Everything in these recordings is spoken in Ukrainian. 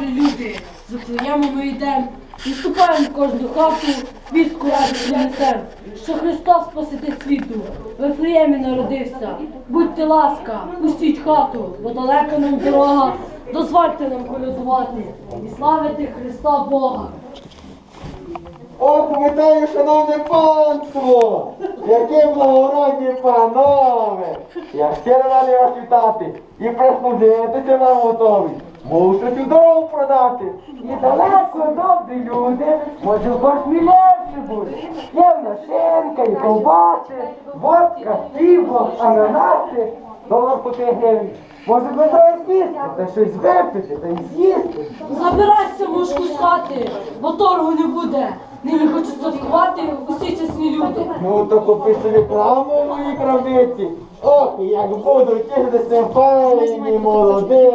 добрі люди, за твоєму ми йдемо. І вступаємо в кожну хату, вістку радості несем, що Христос Спаситель світу, в Вифлеємі народився. Будьте ласка, пустіть хату, бо далеко нам дорога, дозвольте нам колядувати і славити Христа Бога. Ох, вітаю, шановне панство! Які благородні панове! Я щиро радий вас вітати і прислужитися вам готовий. Можу щось у продати. І далеко добрі люди, може хоч мілявші буде. Є в нашинка, і ковбаси, водка, піво, ананаси, долар по 5 гривень. Може ви зараз їсти, та щось випити, та й з'їсти. Забирайся, мушку з хати, бо торгу не буде. Нині хочуть святкувати усі чесні люди. Ну то купи собі рекламу в моїй крамниці. Ох, як буду тішитися файні молодиці.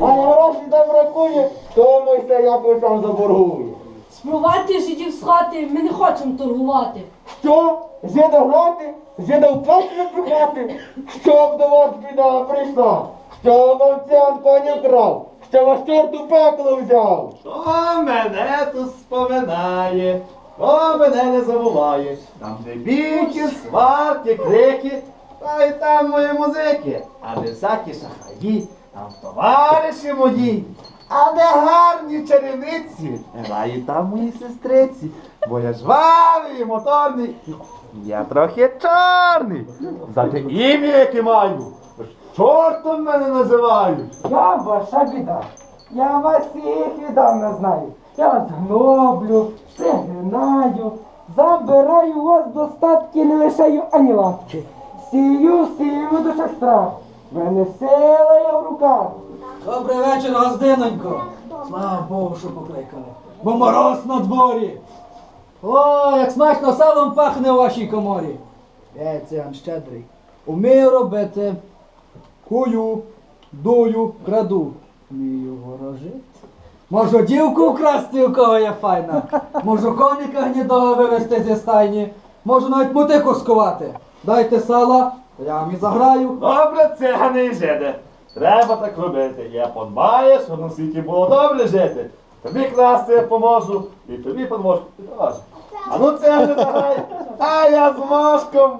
А гроші там бракує, тому й все якось сам заборгує. Спровадьте жидів з хати, ми не хочемо торгувати. Що? Жида грати? Жида в плач випихати? Щоб до вас біда прийшла? Що вам цян коні крав? Що вас чорт у пекло взяв? Хто мене тут споминає, хто мене не забуває. Там де бійки, сварки, крики, та й там мої музики, а де всякі шахраї, там товариші мої. А де гарні чарівниці, грають там мої сестриці, бо я жвавий, і моторний, я трохи чорний. Зате ім'я яке маю, чортом мене називають. Я ваша біда. Я вас всіх віддавна знаю. Я вас гноблю, пригинаю, забираю у вас достатки, не лишаю ані лапки. Сію, сію в душах страх. В Мене сила є в руках. Добрий вечір, гостинонько. Слава Богу, що покликали. Бо мороз на дворі. О, як смачно салом пахне у вашій коморі. Е, циан щедрий. Умію робити. Кую, дую, краду. Вмію ворожити. Можу дівку вкрасти, у кого я файна. Можу коника гнідого вивезти зі стайні. Можу навіть мотику скувати. Дайте сала, то я вам і заграю. Добре, цигани і жиди. Треба так робити. Я подбаю, щоб на світі було добре жити. Тобі класти я поможу, і тобі поможу. Ти теж. А ну цигани заграй, а я з мошком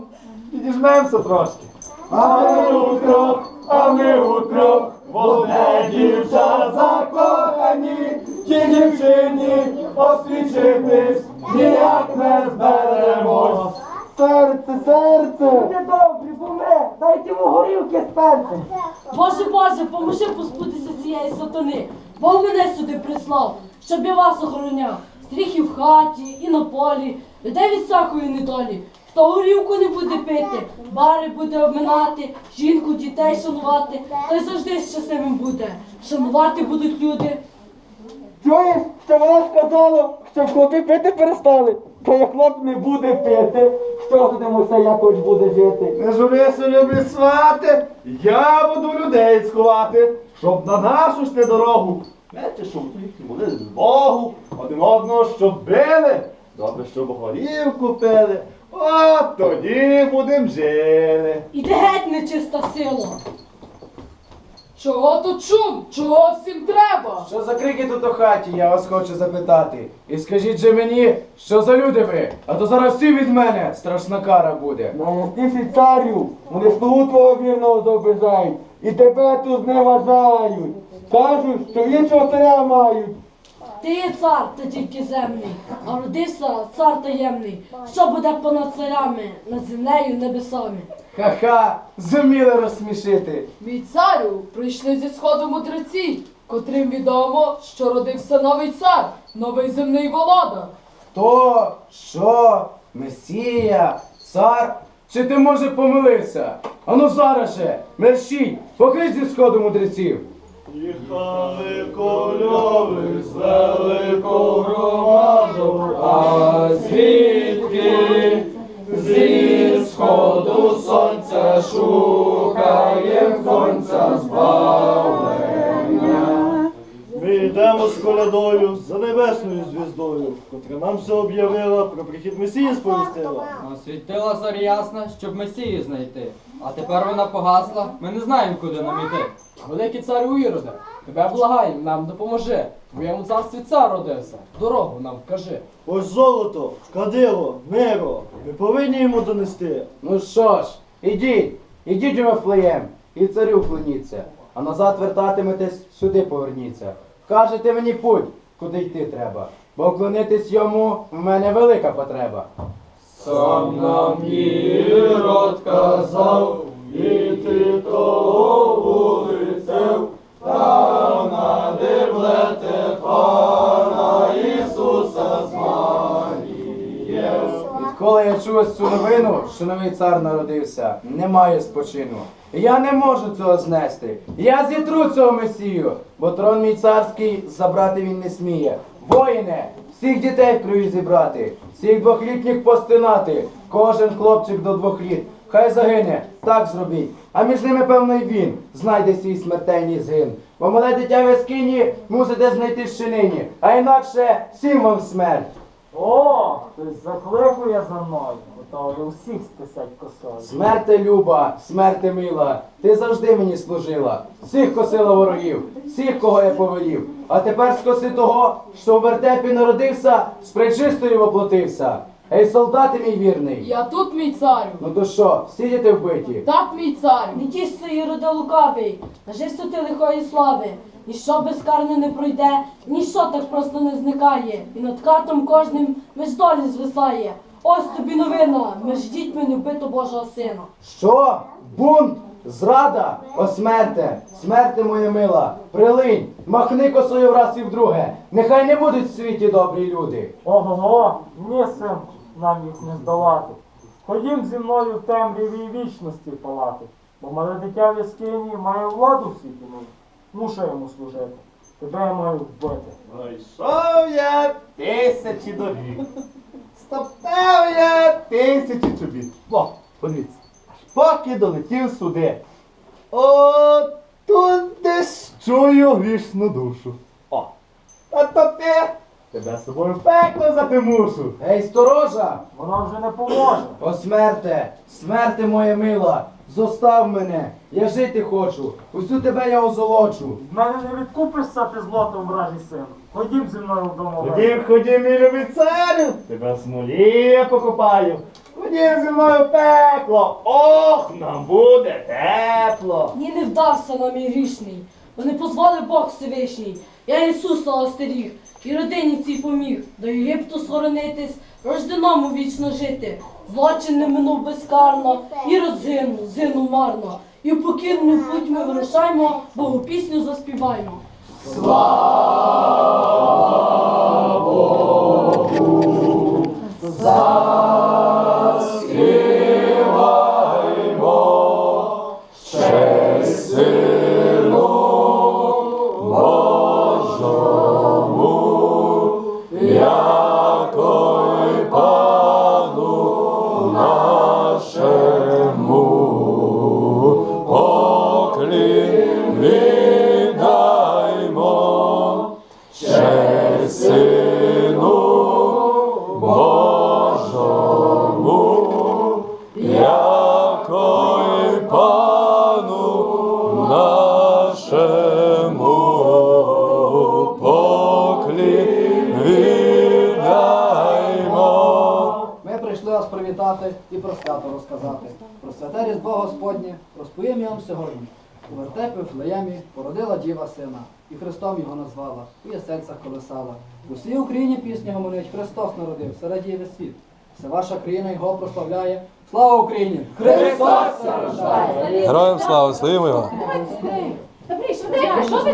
підіжмемося трошки. А утрьох, а ми утрьох, в одне дівча закохані, ті дівчині освічитись, ніяк не зберемось. Серце, серце! Буде добрі, помре, дайте йому горілки з перцем. Боже Боже, поможи позбутися цієї сатани. Бог мене сюди прислав, щоб я вас охороняв. Стріх і в хаті, і на полі, людей від всякої недолі. Хто горілку не буде пити, бари буде обминати, жінку, дітей шанувати, той завжди щасливим буде. Шанувати будуть люди. Чуєш, що вона сказала, що хлопці пити перестали. Та як хлоп не буде пити, що все якось буде жити? Не журися, любі свати, я буду людей сховати, щоб на нашу ж не дорогу. Не щоб їхні були з Богу, один одного щоб били, добре, щоб горівку пили, от тоді будем жили. Іди геть нечиста сила. Чого тут шум? Чого всім треба? Що за крики тут у хаті, я вас хочу запитати. І скажіть же мені, що за люди ви? А то зараз всі від мене страшна кара буде. Найясніший царю, вони слугу твого вірного заобижають, і тебе тут зневажають. Кажуть, що іншого царя мають. Ти є цар, та тільки земний, а родився цар таємний, що буде понад царями, над землею небесами. Ха-ха, зуміли розсмішити. Мій царю, прийшли зі сходу мудреці, котрим відомо, що родився новий цар, новий земний володар. Хто? Що? Месія? Цар? Чи ти може помилився? Ану зараз же, мерщій, поклич зі сходу мудреців. Їхали кольори з великого громаду, А звідки зі сходу сонця шукає сонця збавлення? Ми з колядою за небесною звіздою, котра нам все об'явила про прихід Месії сповістила. Освітила зорі ясна, щоб Месію знайти. А тепер вона погасла, ми не знаємо, куди нам іти. Великий царю Іроде, тебе благаєм, нам допоможи. В твоєму царстві цар родився. Дорогу нам вкажи. Ось золото, кадило, миро, ми повинні йому донести. Ну що ж, ідіть, ідіть у Вифлеєм, і царю вклоніться, а назад вертатиметесь, сюди поверніться. Вкажете мені путь, куди йти треба, бо вклонитись йому в мене велика потреба. Сам нам Ірод казав, іти того вулицев, там ось цю новину, що новий цар народився, немає спочину. Я не можу цього знести. Я зітру цього месію, бо трон мій царський забрати він не сміє. Воїне, всіх дітей в крові зібрати, всіх двохлітніх постинати, кожен хлопчик до двох літ. Хай загине, так зробіть. А між ними, певно, й він знайде свій смертельний згин. Бо мале дитя в яскині мусите знайти ще нині, а інакше всім вам смерть. О, хтось закликує за мною, готовий усіх стисать косою. Смерти люба, смерти мила, ти завжди мені служила, всіх косила ворогів, всіх, кого я повелів. А тепер скоси того, що в вертепі народився, з пречистою воплотився. Ей, солдати мій вірний. Я тут, мій царю. Ну то що, всі діти вбиті? Так, мій царю. Не тішся, Іроде лукавий, нажився ти лихої слави. Ніщо безкарно не пройде, ніщо так просто не зникає. І над катом кожним меж долі звисає. Ось тобі новина, меж дітьми не вбито Божого сина. Що? Бунт? Зрада? О смерте, смерте моя мила, прилинь, махни косою враз і вдруге. Нехай не будуть в світі добрі люди. Ого, ні, син, нам їх не здолати. Ходім зі мною в темряві вічності палати, бо мале дитя в яскині має владу в світі. Мушу йому служити. Тебе я маю вбити. Пройшов я тисячі доріг, стоптав я тисячі чобіт. О, подивіться, аж поки долетів сюди. О, тут десь чую грішну душу. О, та то ти, тебе з собою пекло запимушу. Ей, сторожа! Воно вже не поможе. О, смерте, смерте моя мила, зостав мене, я жити хочу, усю тебе я озолочу. Від мене не відкупишся ти злотом вражий син. Ходім зі мною в домове. Ходім, ходім, мій любий царю, тебе в смолі я покупаю. Ходім зі мною пекло, ох, нам буде тепло. Ні, не вдався нам і грішний, бо не позволив Бог Всевишній. Я Ісуса остеріг, і родині цій поміг, до Єгипту схоронитись, рожденому вічно жити. Злочин не минув безкарно, і розгинув, зину марно. І в покірну путь ми вирушаймо, Богу пісню заспіваймо. Ми свято розказати. Про святе Різдво Господнє розповім я вам сьогодні. У вертепі в Флеємі породила діва сина, і Христом його назвала, у ясельцях колесала. У всій Україні пісню гомонить, Христос народився, радіє весь світ. Вся ваша країна його прославляє. Слава Україні! Христос! Героям слава, славімо його! Добрий, що ти?